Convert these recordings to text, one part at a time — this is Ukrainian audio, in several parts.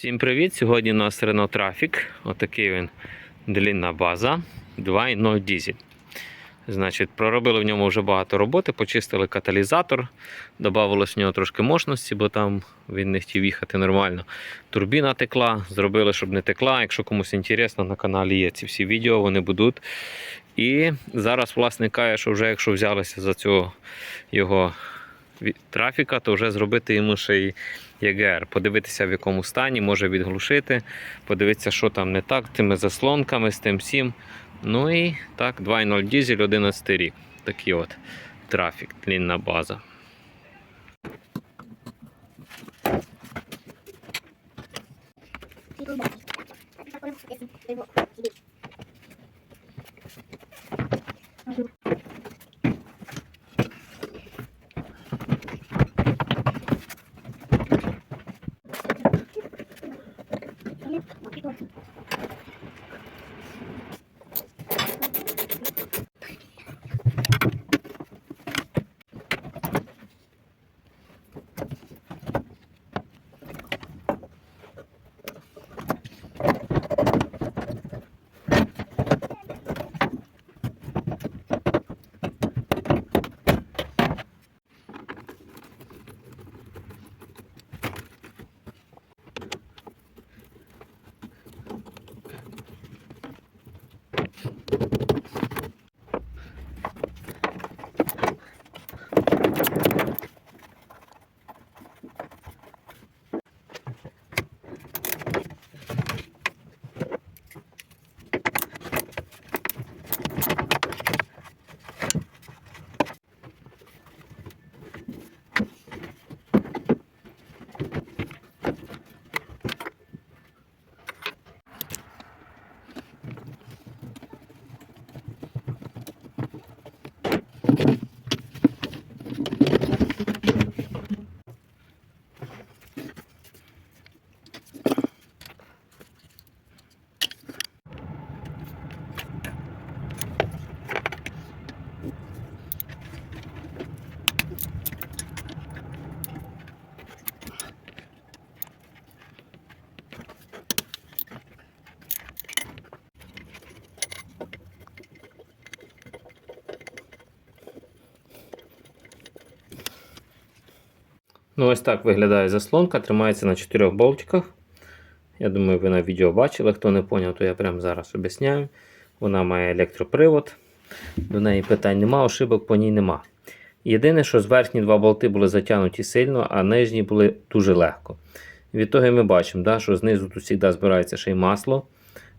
Всім привіт! Сьогодні у нас Renault Traffic. Отакий він длінна база 2.0 дізель. Значить, проробили в ньому вже багато роботи, почистили каталізатор, додавалось в нього трошки мощності, бо там він не хотів їхати нормально. Турбіна текла, зробили, щоб не текла. Якщо комусь інтересно, на каналі є ці всі відео, вони будуть. І зараз власник каже, що вже якщо взялися за цього його трафіка, то вже зробити йому ще й ЄГР, подивитися в якому стані, може відглушити, подивитися, що там не так, тими заслонками, з тим всім. Ну і так, 2.0 дізель, 11 рік. Такий от трафік, длінна база. Ну, ось так виглядає заслонка, тримається на чотирьох болтиках. Я думаю, ви на відео бачили. Хто не зрозумів, то я прямо зараз об'ясняю. Вона має електропривод. До неї питань нема, ошибок по ній нема. Єдине, що з верхні два болти були затягнуті сильно, а нижні були дуже легко. Від того ми бачимо, да, що знизу тут завжди збирається ще й масло.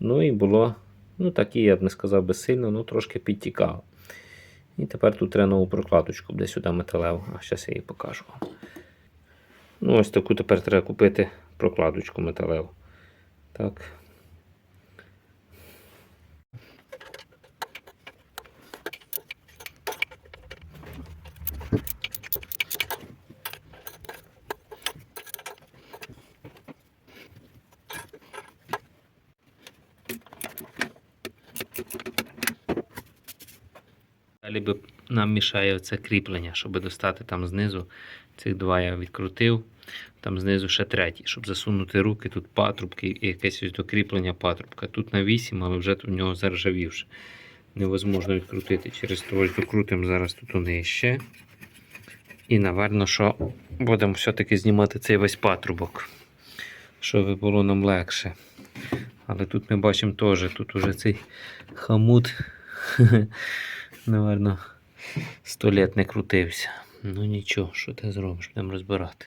Ну і було, ну такі, я б не сказав сильно, ну трошки підтікало. І тепер тут треба нову прокладочку, де сюди металеву. А зараз я її покажу вам. Ну, ось таку тепер треба купити прокладочку металеву. Так. Далі би нам мішає це кріплення, щоб достати там знизу. Цих два я відкрутив. Там знизу ще третій, щоб засунути руки, тут патрубки і якесь ось докріплення патрубка. Тут на 8, але вже тут в нього заржавівши. Невозможно відкрутити. Через то ось докрутимо зараз тут нижче. І, напевно, що будемо все-таки знімати цей весь патрубок, щоб було нам легше. Але тут ми бачимо теж, тут уже цей хамут, напевно, сто літ не крутився. Ну нічого, що ти зробиш, будемо розбирати.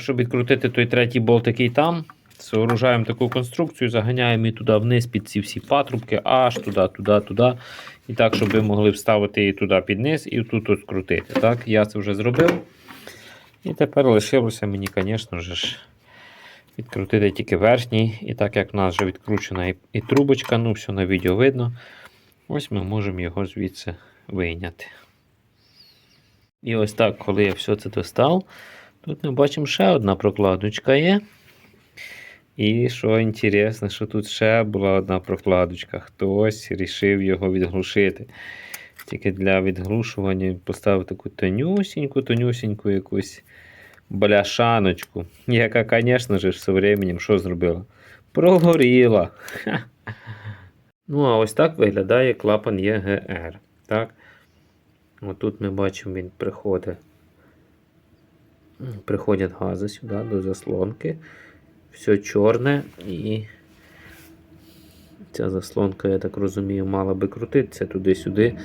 Так, щоб відкрутити той третій болт, який там, сооружаємо таку конструкцію, заганяємо її туди вниз під ці всі патрубки, аж туди, туди, туди. І так, щоб ви могли вставити її туди під низ і тут крутити. Так, я це вже зробив. І тепер лишилося мені, звісно ж, відкрутити тільки верхній. І так як в нас вже відкручена і, і трубочка, ну все на відео видно. Ось ми можемо його звідси вийняти. І ось так, коли я все це достав, тут ми бачимо ще одна прокладочка є. І що інтересно, що тут ще була одна прокладочка. Хтось рішив його відглушити. Тільки для відглушування поставив таку тонюсіньку, тонюсіньку якусь бляшаночку, яка, звісно ж, з временем що зробила? Прогоріла. Ну, а ось так виглядає клапан ЄГР. Так? Отут ми бачимо, він приходить. Приходять гази сюди до заслонки. Все чорне і ця заслонка, я так розумію, мала би крутитися туди-сюди,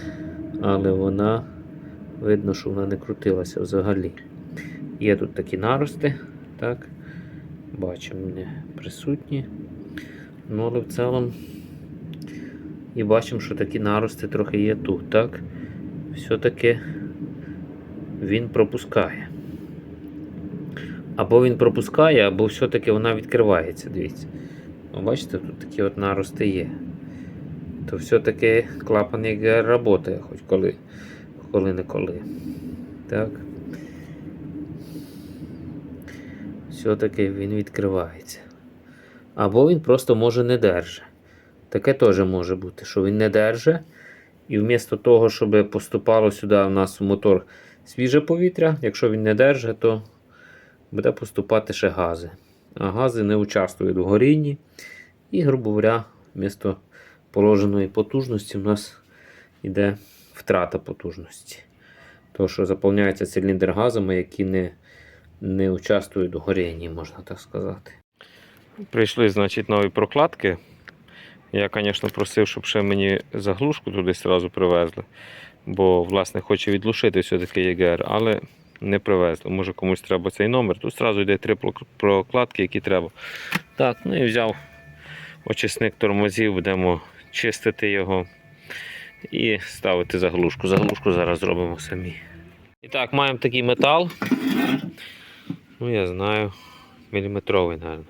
але вона видно, що вона не крутилася взагалі. Є тут такі нарости, так, бачимо, вони присутні. Ну, але в цілому і бачимо, що такі нарости трохи є тут, так? Все-таки він пропускає. Або він пропускає, або все-таки вона відкривається. Дивіться. Бачите, тут такі от нарости є. То все-таки клапан працює, хоч коли, коли не коли. Так. Все-таки він відкривається. Або він просто може не держить. Таке теж може бути, що він не держить. І вмісто того, щоб поступало сюди у нас в мотор свіже повітря, якщо він не держить, то буде поступати ще гази. А гази не участвують в горінні. І, грубо говоря, вмісто положеної потужності у нас йде втрата потужності. Тому що заповняється циліндр газами, які не, не участвують в горінні, можна так сказати. Прийшли, значить, нові прокладки. Я, звісно, просив, щоб ще мені заглушку туди одразу привезли. Бо, власне, хоче відлушити все-таки ЄГР, але не привезли. Може комусь треба цей номер. Тут одразу йде три прокладки, які треба. Так, ну і взяв очисник тормозів, будемо чистити його і ставити заглушку. Заглушку зараз зробимо самі. І так, маємо такий метал. Ну, я знаю, міліметровий, мабуть.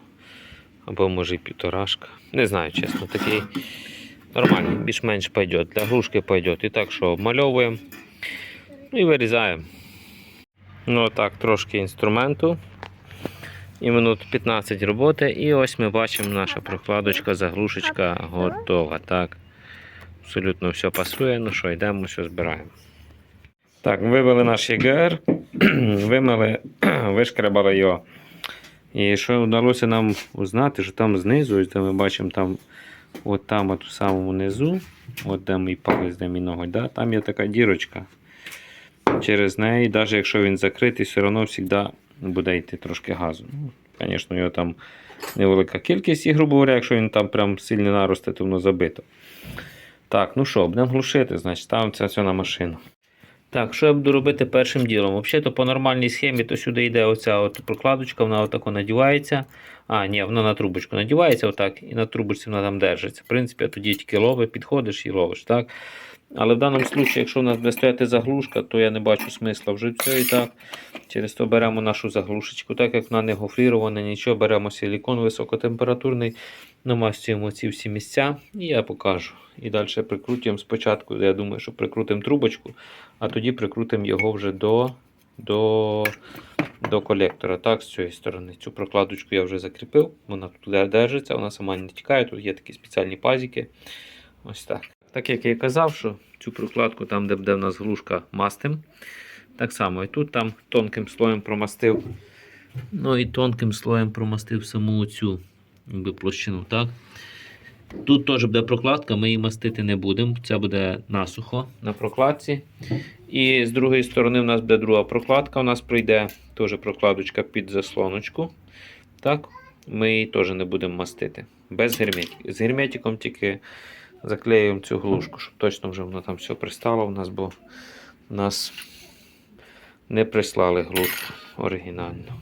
Або може і півторашка. Не знаю, чесно, такий нормальний, більш-менш пойдет. Для грушки пойдет. І так що обмальовуємо. Ну і вирізаємо. Ну так, трошки інструменту. І минут 15 роботи. І ось ми бачимо наша прокладочка, заглушечка готова. Так. Абсолютно все пасує. Ну що, йдемо, все збираємо. Так, вивели наш ЄГР, вимили, вишкребали його. І що вдалося нам узнати, що там знизу, де ми бачимо там, от там, от у самому низу, от де мій палець, де мій ноготь, да, там є така дірочка. Через неї, навіть якщо він закритий, все одно завжди буде йти трошки газу. Ну, Звісно, його там невелика кількість, і, грубо говоря, якщо він там прям сильно наросте, то воно забито. Так, ну що, будемо глушити, значить, ставимо це все на машину. Так, що я буду робити першим ділом? Взагалі, то по нормальній схемі, то сюди йде оця от прокладочка, вона отако надівається. А, ні, вона на трубочку надівається отак, і на трубочці вона там держиться. В принципі, тоді тільки лови, підходиш і ловиш. так? Але в даному випадку, якщо у нас буде стояти заглушка, то я не бачу смисла вже і так. Через то беремо нашу заглушечку, так як вона не гофрірована, нічого, беремо силікон високотемпературний, намастюємо ці всі місця і я покажу. І далі прикрутимо спочатку, я думаю, що прикрутимо трубочку, а тоді прикрутимо його вже до, до, до колектора. Так, з цієї сторони. Цю прокладочку я вже закріпив, вона тут держиться, вона сама не тікає, тут є такі спеціальні пазики. Ось так. Так як я і казав, що цю прокладку, там, де буде в нас глушка, мастим. Так само і тут там тонким слоєм промастив. Ну і тонким слоєм промастив саму цю якби, площину. так. Тут теж буде прокладка, ми її мастити не будемо. Це буде насухо на прокладці. І з другої сторони, у нас буде друга прокладка. У нас прийде теж прокладочка під заслоночку. Так, Ми її теж не будемо мастити. Без герметики. З герметиком тільки заклеюємо цю глушку, щоб точно вже воно там все пристало в нас, бо нас не прислали глушку оригінальну.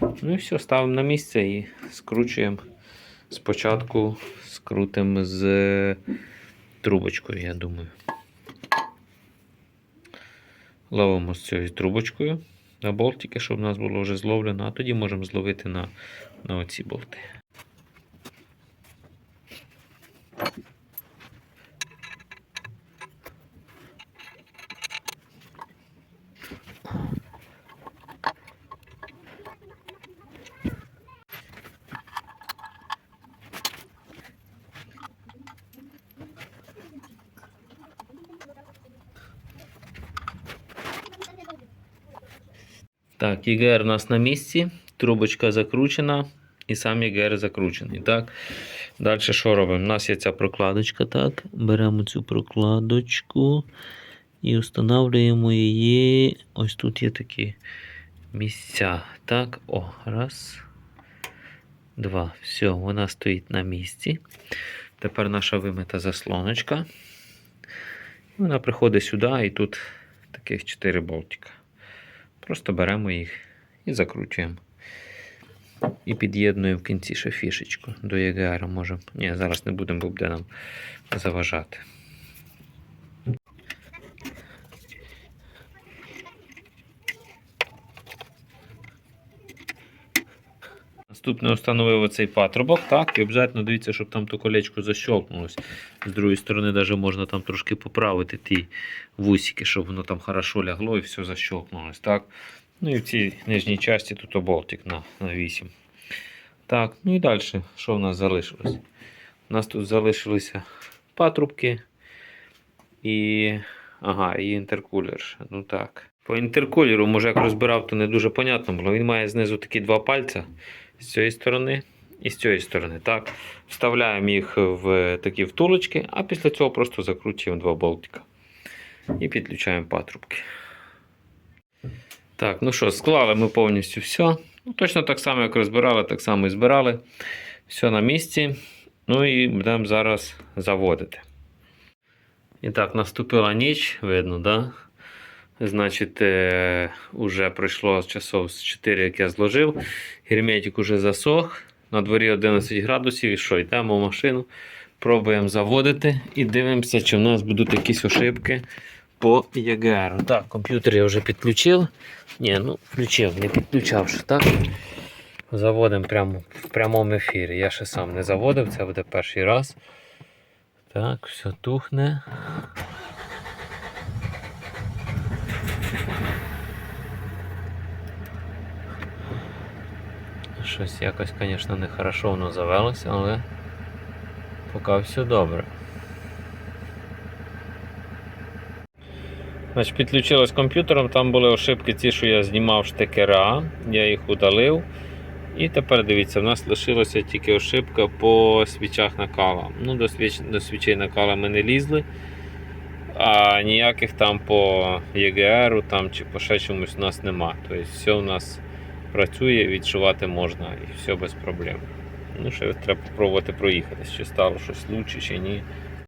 Ну і все, ставимо на місце і скручуємо. Спочатку скрутимо з трубочкою, я думаю. Ловимо з цією трубочкою на болтики, щоб у нас було вже зловлено, а тоді можемо зловити на, на оці болти. Так, ігр у нас на месте, трубочка закручена. І сам ЄГР закручений. Так? Далі що робимо? У нас є ця прокладочка. Так? Беремо цю прокладочку і встановлюємо її. Ось тут є такі місця. Так, о, раз. Два. Все, вона стоїть на місці. Тепер наша вимита заслоночка. Вона приходить сюди і тут таких 4 болтика. Просто беремо їх і закручуємо. І під'єднуємо в кінці ще фішечку до ЄГР. Можемо. Ні, зараз не будемо, бо буде нам заважати. Наступне встановив оцей патрубок, так, і обов'язково дивіться, щоб там то колечко защелкнулось. З другої сторони, навіть можна там трошки поправити ті вусики, щоб воно там хорошо лягло і все защелкнулось. Так. Ну і в цій нижній часті тут болтик на, на 8. Так, ну і далі, що в нас залишилось? У нас тут залишилися патрубки і. Ага, і інтеркулер. Ну так. По інтеркулеру, може, як розбирав, то не дуже понятно було. Він має знизу такі два пальця з цієї сторони і з цієї сторони. Так. Вставляємо їх в такі втулочки, а після цього просто закручуємо два болтика. І підключаємо патрубки. Так, ну що, склали ми повністю все. Ну, точно так само, як розбирали, так само і збирали. Все на місці. Ну і будемо зараз заводити. І так, наступила ніч, видно, да? Значить, е, уже пройшло часов з 4, як я зложив. Герметик уже засох. На дворі 11 градусів. І що, йдемо в машину, пробуємо заводити і дивимося, чи в нас будуть якісь ошибки по ЄГР. Так, комп'ютер я вже підключив. Ні, ну включив, не підключав ще, так? Заводимо прямо в прямому ефірі. Я ще сам не заводив, це буде перший раз. Так, все тухне. Щось якось, звісно, не хорошо воно завелося, але поки все добре. Значить, підключилось комп'ютером, там були ошибки ті, що я знімав штекера, я їх удалив. І тепер дивіться, в нас лишилася тільки ошибка по свічах накала. Ну, до, свіч, до свічей накала ми не лізли, а ніяких там по ЄГР там, чи по ще чомусь у нас нема. Тобто все у нас працює, відчувати можна і все без проблем. Ну, ще треба спробувати проїхатись, чи стало щось лучше, чи ні.